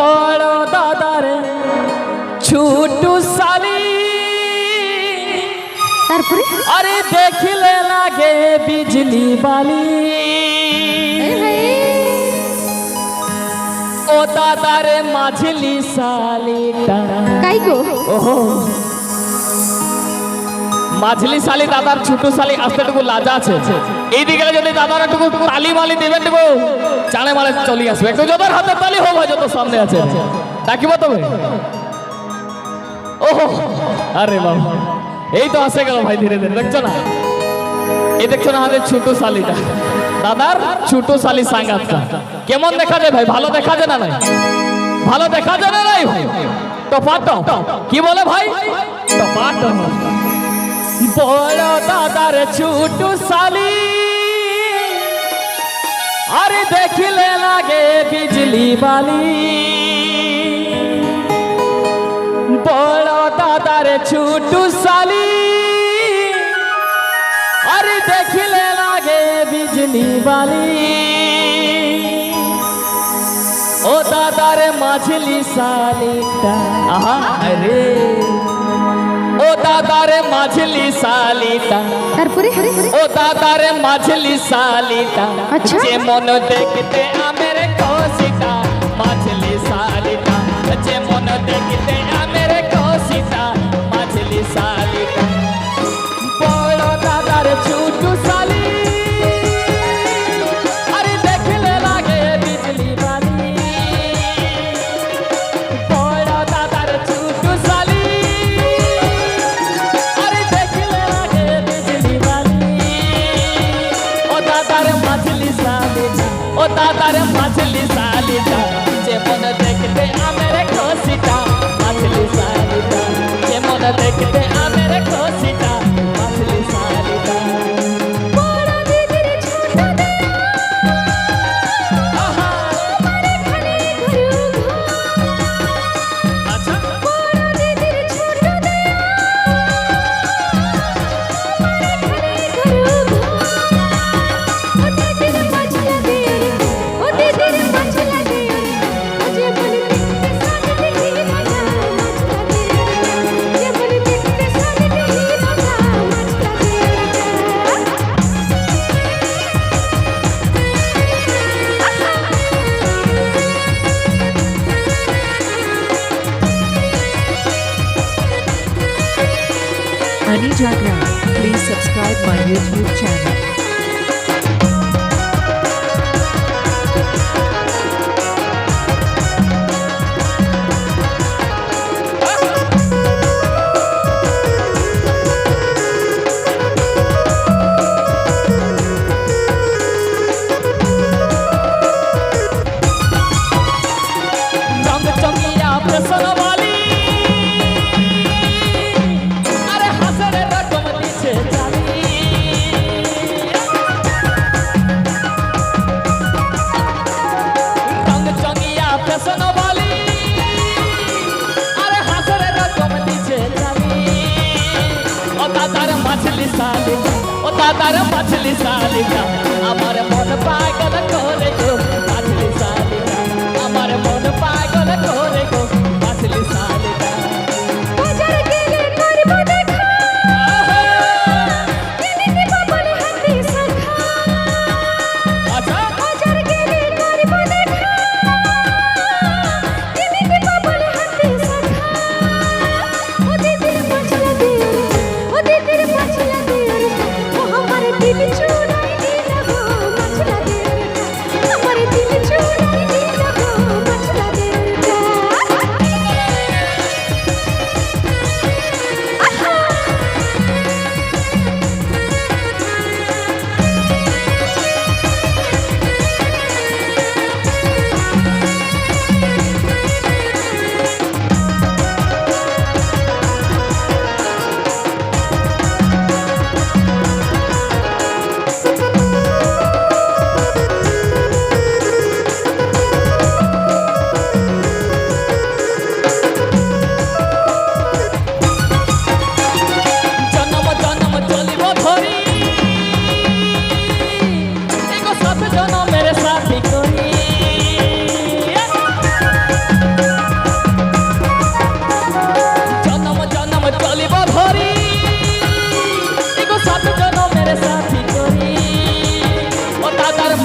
বড় দাদার ছুটু সালি তারপরে? আরে দেখিলে লাগে বিজলি বালি। ও দাদারে মাঝলি কাই গো? ওহো। মাঝলি শালি, দাদার ছোট শালি আসতেটুকু লাজা আছে। এইদিকে যদি দাদার একটু তালি মালি দেবেন দেবো চালে মালে চলে আসবে। একটু যত হাতে তালি ভাই যত সামনে আছে। ডাকিব তবে? ওহো, আরে বাবা। এই তো আসে গেল ভাই ধীরে ধীরে, দেখছ না? এই দেখছ না আমাদের ছোট শালিটা? দাদার ছোট শালি সাঙ্গাতটা কেমন দেখা যায় ভাই? ভালো দেখা যায় না নাই? ভালো দেখা যায় না নাই ভাই? টপাটো কি বলে ভাই? টপাটো বড় দাদার ছোট শালি। আরে দেখিলে লাগে বিজলি বালি। বড় দাদার ছোট শালি। আরে দেখিলে লাগে বিজলি বালি। ও দাদার মাঝলি শালিটা। আহা আরে ও দাদার মাঝলি শালিটা তারপরে? ও দাদার মাঝলি শালিটা আচ্ছা। যেমন দেখতে আমের কোসিটা মাঝলি শালিটা যেমন দেখতে আমের কোসিটা ও দাদার মাছলি শালিটা যেমন দেখতে আমের খসিটা মাছলি শালিটা যেমন দেখতে আমের খসিটা মাছলি Ani Jagra. Please subscribe my YouTube channel. রঙ দাদার মাছলি শালিকা। আমার মন পাগল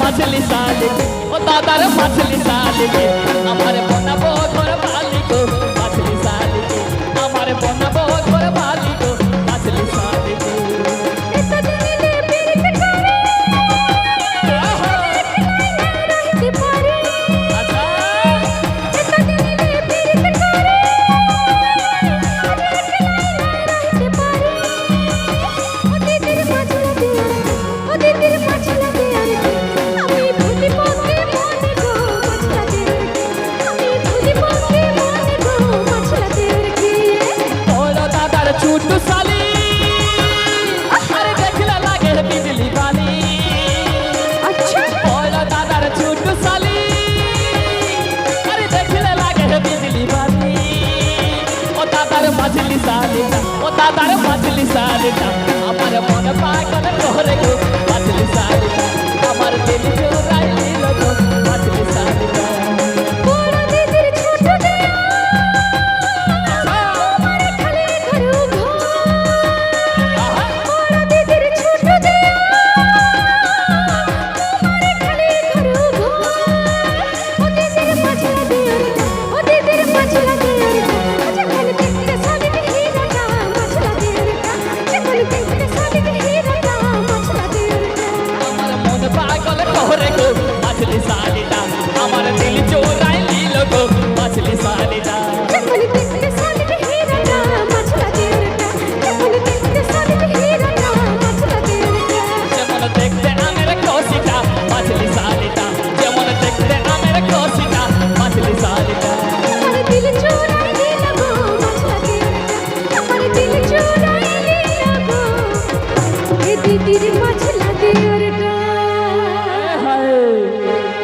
মাছলি সালবে ও দাদার মাছলি সালবে আমার 打打电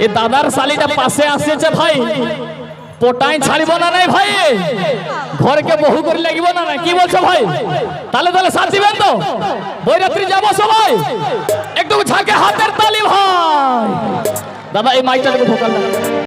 এ দাদার শালিটা পাশে আসেছে ভাই। পোটাই ছাড়িব না নাই ভাই? ঘরকে বহু করে লাগিব না না কি বলছো ভাই? তাহলে তাহলে সাথিবেন তো? বৈরাত্রি যাব সবাই? একটু ঝাঁকে হাতের তালি ভাই। দাদা, এই মাইকটাকে ভোকাল